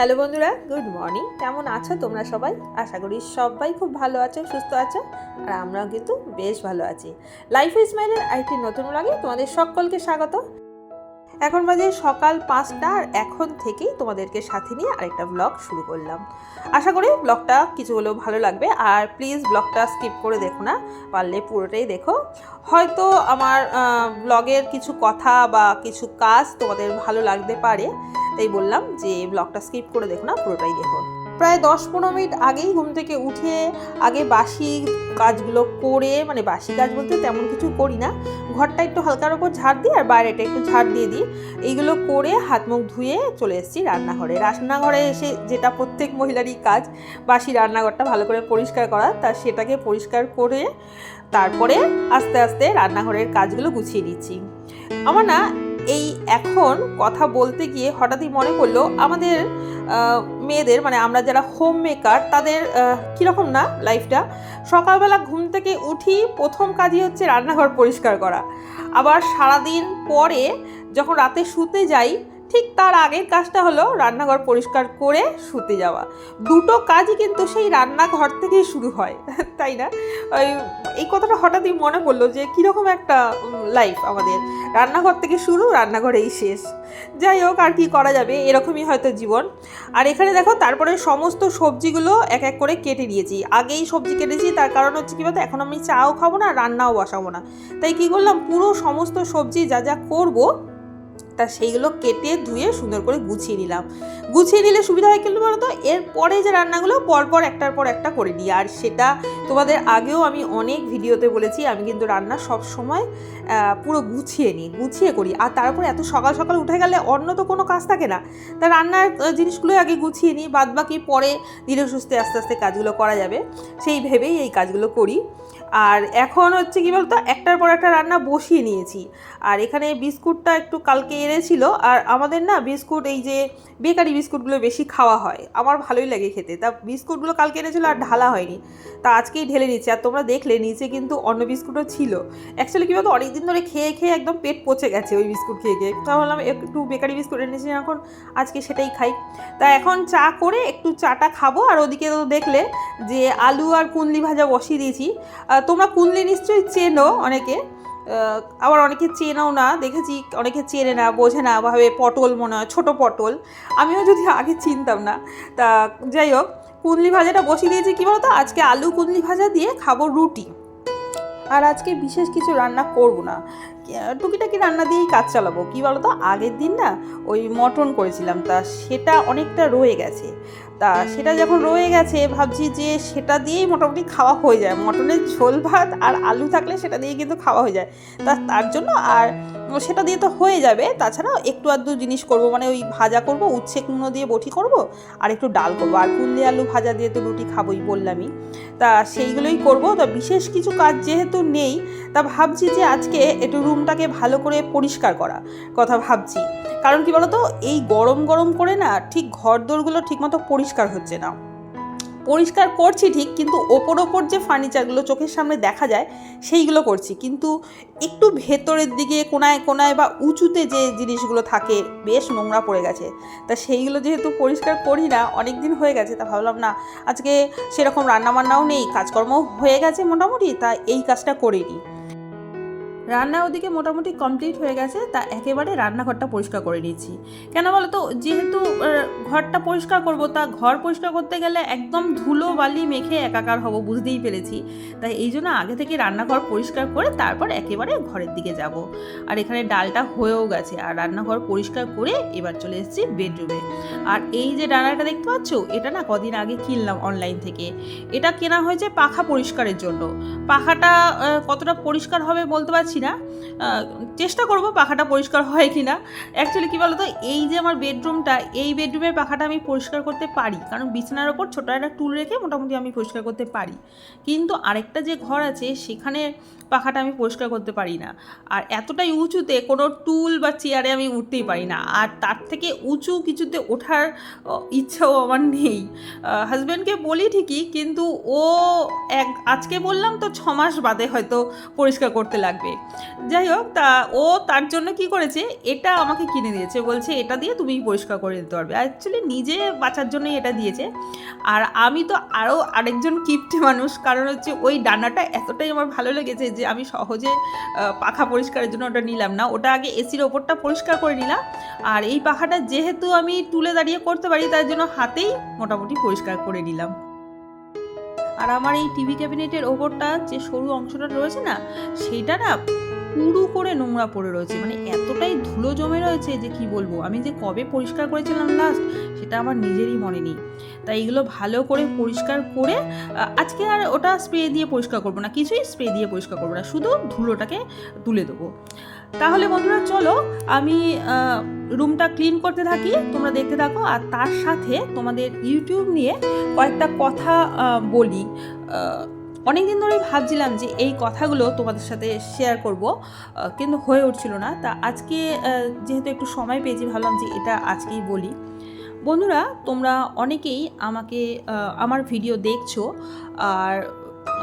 Hello বন্ধুরা, good morning. কেমন আছো তোমরা সবাই? আশা করি সবাই খুব ভালো আছো, সুস্থ আছো, আর আমরাও কিন্তু বেশ ভালো আছি। লাইফ ইসমাইলের আরেকটি নতুন লাগে তোমাদের সকলকে স্বাগত। এখন বাজে সকাল পাঁচটা, আর এখন থেকেই তোমাদেরকে সাথে নিয়ে আরেকটা ব্লগ শুরু করলাম। আশা করি ব্লগটা কিছু হলেও ভালো লাগবে, আর প্লিজ ব্লগটা স্কিপ করে দেখো না, পারলে পুরোটাই দেখো। হয়তো আমার ব্লগের কিছু কথা বা কিছু কাজ তোমাদের ভালো লাগতে পারে তাই বললাম যে ব্লগটা স্কিপ করে দেখো না, পুরোটাই দেখো। প্রায় দশ পনেরো মিনিট আগেই ঘুম থেকে উঠে আগে বাসি কাজগুলো করে মানে বাসি কাজ বলতে তেমন কিছু করি না। ঘরটা একটু হালকার ওপর ঝাড় দিই আর বাইরেটা একটু ঝাড় দিয়ে দিই। এইগুলো করে হাত মুখ ধুয়ে চলে এসেছি রান্নাঘরে। রান্নাঘরে এসে যেটা প্রত্যেক মহিলারই কাজ, বাসি রান্নাঘরটা ভালো করে পরিষ্কার করা, তা সেটাকে পরিষ্কার করে তারপরে আস্তে আস্তে রান্নাঘরের কাজগুলো গুছিয়ে দিচ্ছি আমার না এই এখন কথা বলতে গিয়ে হঠাৎই মনে পড়ল, আমাদের মেয়েদের মানে আমরা যারা হোম মেকার তাদের কীরকম না লাইফটা সকালবেলা ঘুম থেকে উঠি প্রথম কাজই হচ্ছে রান্নাঘর পরিষ্কার করা। আবার সারাদিন পরে যখন রাতে শুতে যাই ঠিক তার আগের কাজটা হলো রান্নাঘর পরিষ্কার করে শুতে যাওয়া। দুটো কাজই কিন্তু সেই রান্নাঘর থেকেই শুরু হয়, তাই না? ওই, এই কথাটা হঠাৎই মনে পড়ল যে কীরকম একটা লাইফ আমাদের। রান্নাঘর থেকে শুরু, রান্নাঘরেই শেষ। যাই হোক, আর কি করা যাবে? এরকমই হয়তো জীবন। আর এখানে দেখো, তারপরে সমস্ত সবজিগুলো এক এক করে কেটে নিয়েছি। আগেই সবজি কেটেছি, তার কারণ হচ্ছে কী বলতো, এখন আমি চাও খাব না, রান্নাও বসাবো না। তাই কি করলাম? পুরো সমস্ত সবজি যা যা করব তা সেইগুলো কেটে ধুয়ে সুন্দর করে গুছিয়ে নিলাম। গুছিয়ে নিলে সুবিধা হয় কিন্তু বলতো? এরপরে যে রান্নাগুলো পরপর একটার পর একটা করে নিই। আর সেটা তোমাদের আগেও আমি অনেক ভিডিওতে বলেছি আমি কিন্তু রান্না সব সময় পুরো গুছিয়ে নিই গুছিয়ে করি। আর তারপরে এত সকাল সকাল উঠে গেলে অন্য তো কোনো কাজ থাকে না। তা রান্নার আহ, জিনিসগুলো আগে গুছিয়ে নিই বাদ বাকি পরে ধীরে সুস্থে আস্তে আস্তে কাজগুলো করা যাবে। সেই ভেবেই এই কাজগুলো করি। আর এখন হচ্ছে কি বলতো, একটার পর একটা রান্না বসিয়ে নিয়েছি। আর এখানে বিস্কুটটা একটু কালকে এনেছিল, আর আমাদের না বিস্কুট এই যে বেকারি বিস্কুটগুলো বেশি খাওয়া হয়। আমার ভালোই লাগে খেতে। তা বিস্কুটগুলো কালকে এনেছিল আর ঢালা হয়নি। তা আজকেই ঢেলে নিচ্ছি। আর তোমরা দেখলে নিচে কিন্তু অন্য বিস্কুটও ছিল। অ্যাকচুয়ালি কী বলতো, অনেকদিন ধরে খেয়ে খেয়ে একদম পেট পচে গেছে ওই বিস্কুট খেয়ে খেয়ে। তা ভাবলাম একটু বেকারি বিস্কুট এনেছি এখন আজকে সেটাই খাই। তা এখন চা করে একটু চাটা খাব। আর ওদিকে তো দেখলে যে আলু আর কুনলি ভাজা বসিয়ে দিয়েছি। তোমরা কুনলি নিশ্চয়ই চেনো অনেকে। আবার অনেকে চেনাও না, দেখেছি অনেকে চেনে না, বোঝে না, ভাবে পটল মনে হয়, ছোটো পটল। আমিও যদি আগে চিনতাম না। তা যাই হোক কুন্দলি ভাজাটা বসিয়ে দিয়েছি, কী বলতো? আজকে আলু কুন্দলি ভাজা দিয়ে খাব রুটি। আর আজকে বিশেষ কিছু রান্না করব না। টুকিটাকি রান্না দিয়েই কাজ চালাবো। কী বলো তো আগের দিন না ওই মটন করেছিলাম, তা সেটা অনেকটা রয়ে গেছে। তা সেটা যখন রয়ে গেছে, ভাবছি যে সেটা দিয়েই মোটামুটি খাওয়া হয়ে যায়। মটনের ঝোল ভাত আর আলু থাকলে সেটা দিয়ে কিন্তু খাওয়া হয়ে যায়। তা তার জন্য আর সেটা দিয়ে তো হয়ে যাবে। তাছাড়া একটু আধটু জিনিস করব মানে ওই ভাজা করব উচ্ছে কুমড়ো দিয়ে বটি করব আর একটু ডাল করব। আর কুন্দে আলু ভাজা দিয়ে তো রুটি খাবোই বললামই। তা সেইগুলোই করব। তা বিশেষ কিছু কাজ যেহেতু নেই, তা ভাবছি যে আজকে একটু রুমটাকে ভালো করে পরিষ্কার করা কথা ভাবছি। কারণ কি বলতো? এই গরম গরম করে না ঠিক ঘর দোরগুলো ঠিকমতো পরিষ্কার হচ্ছে না। পরিষ্কার করছি ঠিক কিন্তু ওপর ওপর যে ফার্নিচারগুলো চোখের সামনে দেখা যায় সেইগুলো করছি। কিন্তু একটু ভেতরের দিকে কোনায় কোনায় বা উঁচুতে যে জিনিসগুলো থাকে বেশ নোংরা পড়ে গেছে। তা সেইগুলো যেহেতু পরিষ্কার করি না অনেক দিন হয়ে গেছে, তা ভাবলাম না আজকে সেরকম রান্নাবান্নাও নেই কাজকর্ম হয়ে গেছে মোটামুটি, তা এই কাজটা করে নিই রান্না ওদিকে মোটামুটি কমপ্লিট হয়ে গেছে, তা একেবারে রান্নাঘরটা পরিষ্কার করে নিয়েছি। কেন বলো তো যেহেতু ঘরটা পরিষ্কার করব, তা ঘর পরিষ্কার করতে গেলে একদম ধুলো বালি মেখে একাকার হব, বুঝতেই পেরেছি। তাই এই জন্য আগে থেকে রান্নাঘর পরিষ্কার করে তারপর একেবারে ঘরের দিকে যাব। আর এখানে ডালটা হয়েও গেছে, আর রান্নাঘর পরিষ্কার করে এবার চলে এসেছি বেডরুমে আর এই যে ডানাটা দেখতে পাচ্ছ, এটা না কদিন আগে কিনলাম অনলাইন থেকে। এটা কেনা হয়েছে পাখা পরিষ্কারের জন্য। পাখাটা কতটা পরিষ্কার হবে বলতে পারছি না চেষ্টা করব পাখাটা পরিষ্কার হয় কি না অ্যাকচুয়ালি কী বলতো, এই যে আমার বেডরুমটা, এই বেডরুমের পাখাটা আমি পরিষ্কার করতে পারি। কারণ বিছানার ওপর ছোটো একটা টুল রেখে মোটামুটি আমি পরিষ্কার করতে পারি। কিন্তু আরেকটা যে ঘর আছে, সেখানে পাখাটা আমি পরিষ্কার করতে পারি না। আর এতটাই উঁচুতে কোনো টুল বা চেয়ারে আমি উঠতেই পারি না। আর তার থেকে উঁচু কিছুতে ওঠার ইচ্ছাও আমার নেই। হাজব্যান্ডকে বলি ঠিকই, কিন্তু ও এক, আজকে বললাম তো ছ মাস বাদে হয়তো পরিষ্কার করতে লাগবে। যাই হোক, তা ও তার জন্য কি করেছে, এটা আমাকে কিনে দিয়েছে। বলছে, এটা দিয়ে তুমি পরিষ্কার করে দিতে পারবে। অ্যাকচুয়ালি নিজে বাঁচার জন্যই এটা দিয়েছে। আর আমি তো আরও আরেকজন কিপ্টে মানুষ, কারণ হচ্ছে ওই ডানাটা এতটাই আমার ভালো লেগেছে যে আমি সহজে পাখা পরিষ্কারের জন্য ওটা নিলাম না। ওটা আগে এসির ওপরটা পরিষ্কার করে নিলাম। আর এই পাখাটা যেহেতু আমি তুলে দাঁড়িয়ে করতে পারি, তার জন্য হাতেই মোটামুটি পরিষ্কার করে নিলাম। আর আমার এই টিভি ক্যাবিনেটের ওপরটা যে সরু অংশটা রয়েছে না সেইটা না পুরু করে নোংরা পড়ে রয়েছে। মানে এতটাই ধুলো জমে রয়েছে যে কি বলব? আমি যে কবে পরিষ্কার করেছিলাম লাস্ট সেটা আমার নিজেরই মনে নেই। তাই এগুলো ভালো করে পরিষ্কার করে আজকে আর ওটা স্প্রে দিয়ে পরিষ্কার করব না, কিছুই স্প্রে দিয়ে পরিষ্কার করব না, শুধু ধুলোটাকে তুলে দেবো। তাহলে বন্ধুরা চলো আমি রুমটা ক্লিন করতে থাকি, তোমরা দেখতে থাকো। আর তার সাথে তোমাদের ইউটিউব নিয়ে কয়েকটা কথা বলি। অনেক দিন ধরেই ভাবছিলাম যে এই কথাগুলো তোমাদের সাথে শেয়ার করব কিন্তু হয়ে উঠছিল না। তা আজকে যেহেতু একটু সময় পেয়েছি, ভাবলাম যে এটা আজকেই বলি। বন্ধুরা, তোমরা অনেকেই আমাকে আমার ভিডিও দেখছ। আর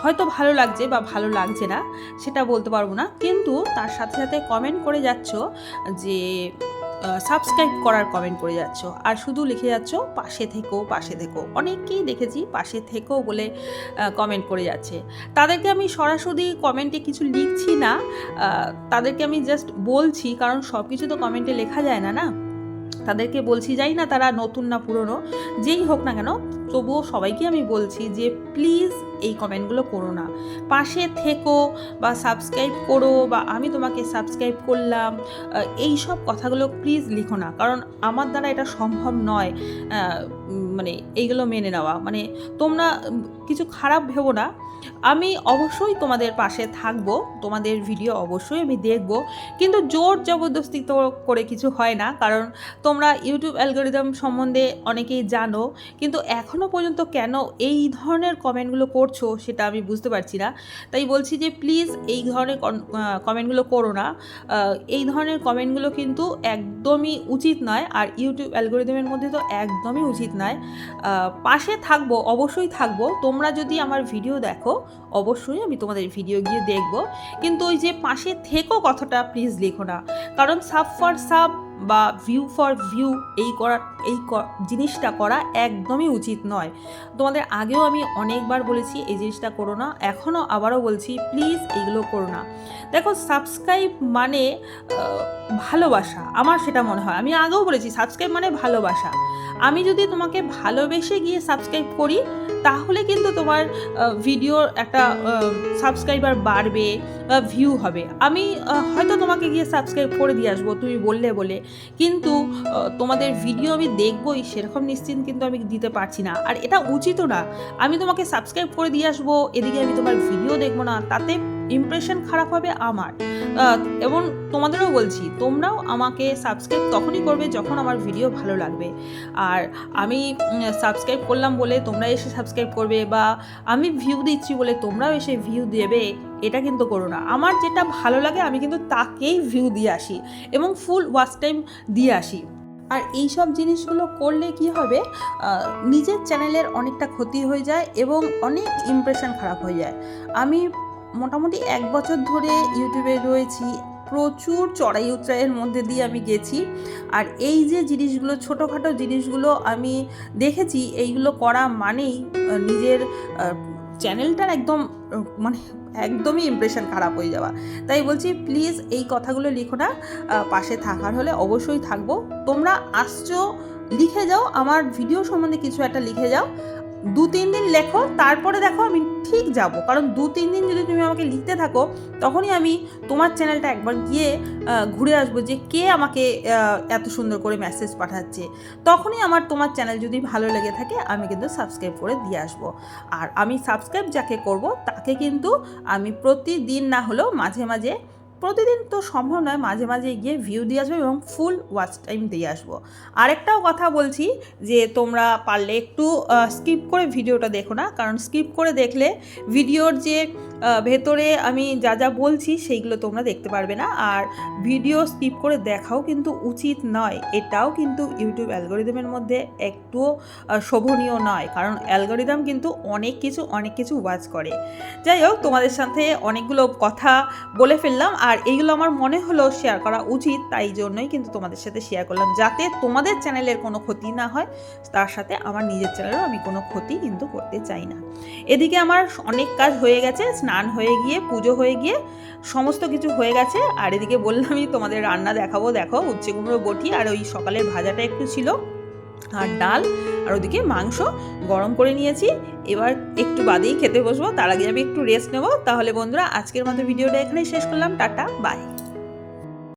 হয়তো ভালো লাগছে বা ভালো লাগছে না, সেটা বলতে পারব না। কিন্তু তার সাথে সাথে কমেন্ট করে যাচ্ছ যে সাবস্ক্রাইব করার কমেন্ট করে যাচ্ছ। আর শুধু লিখে যাচ্ছ, পাশে থেকো পাশে থেকো। অনেককেই দেখেছি পাশে থেকো বলে কমেন্ট করে যাচ্ছে। তাদেরকে আমি সরাসরি কমেন্টে কিছু লিখছি না তাদেরকে আমি জাস্ট বলছি, কারণ সব কিছু তো কমেন্টে লেখা যায় না না? তাদেরকে বলছি যাই না তারা নতুন না পুরনো। যেই হোক না কেন, তবুও সবাইকে আমি বলছি যে, প্লিজ এই কমেন্টগুলো করো না। পাশে থেকো বা সাবস্ক্রাইব করো বা আমি তোমাকে সাবস্ক্রাইব করলাম এই সব কথাগুলো প্লিজ লিখো না। কারণ আমার দ্বারা এটা সম্ভব নয় মানে এইগুলো মেনে নেওয়া। মানে তোমরা কিছু খারাপ ভেবো না। আমি অবশ্যই তোমাদের পাশে থাকব, তোমাদের ভিডিও অবশ্যই আমি দেখব। কিন্তু জোর জবরদস্তি তো করে কিছু হয় না। কারণ তোমরা ইউটিউব অ্যালগোরিদম সম্বন্ধে অনেকেই জানো। কিন্তু এখনও পর্যন্ত কেন এই ধরনের কমেন্টগুলো করছ সেটা আমি বুঝতে পারছি না। তাই বলছি যে প্লিজ এই ধরনের কমেন্টগুলো করো না। এই ধরনের কমেন্টগুলো কিন্তু একদমই উচিত নয় আর ইউটিউব অ্যালগোরিদমের মধ্যে তো একদমই উচিত নয়। পাশে থাকব, অবশ্যই থাকব। তোমরা যদি আমার ভিডিও দেখো, অবশ্যই আমি তোমাদের ভিডিও গিয়ে দেখব। কিন্তু ওই যে পাশে থেকো কথাটা প্লিজ লিখো না। কারণ সাব ফর সাব বা ভিউ ফর ভিউ এই করা, এই জিনিসটা করা একদমই উচিত নয়। তোমাদের আগেও আমি অনেকবার বলেছি, এই জিনিসটা করো না। এখনও আবারও বলছি প্লিজ এইগুলো করো না। দেখো সাবস্ক্রাইব মানে ভালোবাসা। আমার সেটা মনে হয়। আমি আগেও বলেছি সাবস্ক্রাইব মানে ভালোবাসা। আমি যদি তোমাকে ভালোবেসে গিয়ে সাবস্ক্রাইব করি তাহলে কিন্তু তোমার ভিডিওর একটা সাবস্ক্রাইবার বাড়বে বা ভিউ হবে। আমি হয়তো তোমাকে গিয়ে সাবস্ক্রাইব করে দিয়ে আসব, তুমি বললে বলে। কিন্তু তোমাদের ভিডিও আমি দেখবই, সেরকম নিশ্চিন্ত কিন্তু আমি দিতে পারছি না। আর এটা উচিতও না। আমি তোমাকে সাবস্ক্রাইব করে দিয়ে আসব, এদিকে আমি তোমার ভিডিও দেখব না, তাতে ইমপ্রেশন খারাপ হবে আমার। এবং তোমাদেরও বলছি, তোমরাও আমাকে সাবস্ক্রাইব তখনই করবে যখন আমার ভিডিও ভালো লাগবে। আর আমি সাবস্ক্রাইব করলাম বলে তোমরা এসে সাবস্ক্রাইব করবে বা আমি ভিউ দিচ্ছি বলে তোমরাও এসে ভিউ দেবে, এটা কিন্তু করো না। আমার যেটা ভালো লাগে আমি কিন্তু তাকেই ভিউ দিয়ে আসি এবং ফুল ওয়াচ টাইম দিয়ে আসি। আর এই সব জিনিসগুলো করলে কি হবে? নিজের চ্যানেলের অনেকটা ক্ষতি হয়ে যায় এবং অনেক ইমপ্রেশন খারাপ হয়ে যায়। আমি মোটামুটি এক বছর ধরে ইউটিউবে রয়েছি, প্রচুর চড়াই উতরাইয়ের মধ্যে দিয়ে আমি গেছি। আর এই যে জিনিসগুলো, ছোটোখাটো জিনিসগুলো আমি দেখেছি, এইগুলো করা মানেই নিজের চ্যানেলটার একদম মানে একদমই ইমপ্রেশন খারাপ হয়ে যাওয়া। তাই বলছি প্লিজ এই কথাগুলো লিখো না পাশে থাকার হলে অবশ্যই থাকব। তোমরা আসছো, লিখে যাও, আমার ভিডিও সম্বন্ধে কিছু একটা লিখে যাও। দু তিন দিন লেখো, তারপরে দেখো আমি ঠিক যাব। কারণ দু তিন দিন যদি তুমি আমাকে লিখতে থাকো, তখনই আমি তোমার চ্যানেলটা একবার গিয়ে ঘুরে আসব যে কে আমাকে এত সুন্দর করে মেসেজ পাঠাচ্ছে। তখনই আমার তোমার চ্যানেল যদি ভালো লেগে থাকে, আমি কিন্তু সাবস্ক্রাইব করে দিয়ে আসব। আর আমি সাবস্ক্রাইব যাকে করব, তাকে কিন্তু আমি প্রতিদিন না হলেও মাঝে মাঝে প্রতিদিন তো সম্ভব নয় মাঝে মাঝে গিয়ে ভিউ দিয়ে আসব এবং ফুল ওয়াচ টাইম দিয়ে আসব। আরেকটাও কথা বলছি যে তোমরা পারলে একটু স্কিপ করে ভিডিওটা দেখো না, কারণ স্কিপ করে দেখলে ভিডিওর যে ভেতরে আমি যা যা বলছি সেইগুলো তোমরা দেখতে পারবে না। আর ভিডিও স্কিপ করে দেখাও কিন্তু উচিত নয়, এটাও কিন্তু ইউটিউব অ্যালগোরিদমের মধ্যে একটুও শোভনীয় নয়, কারণ অ্যালগোরিদম কিন্তু অনেক কিছু অনেক কিছু ওয়াচ করে। যাই হোক, তোমাদের সাথে অনেকগুলো কথা বলে ফেললাম আর এইগুলো আমার মনে হলো শেয়ার করা উচিত, তাই জন্যই কিন্তু তোমাদের সাথে শেয়ার করলাম। যাতে তোমাদের চ্যানেলের কোনো ক্ষতি না হয়, তার সাথে আমার নিজের চ্যানেলেও আমি কোনো ক্ষতি কিন্তু করতে চাই না। এদিকে আমার অনেক কাজ হয়ে গেছে, স্নান হয়ে গিয়ে, পুজো হয়ে গিয়ে, সমস্ত কিছু হয়ে গেছে। আর এদিকে বললামই তোমাদের রান্না দেখাবো, দেখো, উচ্ছে কুমড়ো বটি আর ওই সকালের ভাজাটা একটু ছিল। আর ডাল আর ওদিকে মাংস গরম করে নিয়েছি। এবার একটু বাদেই খেতে বসবো, তার আগে আমি একটু রেস্ট নেব। তাহলে বন্ধুরা, আজকের মতো ভিডিওটা এখানেই শেষ করলাম। Tata bye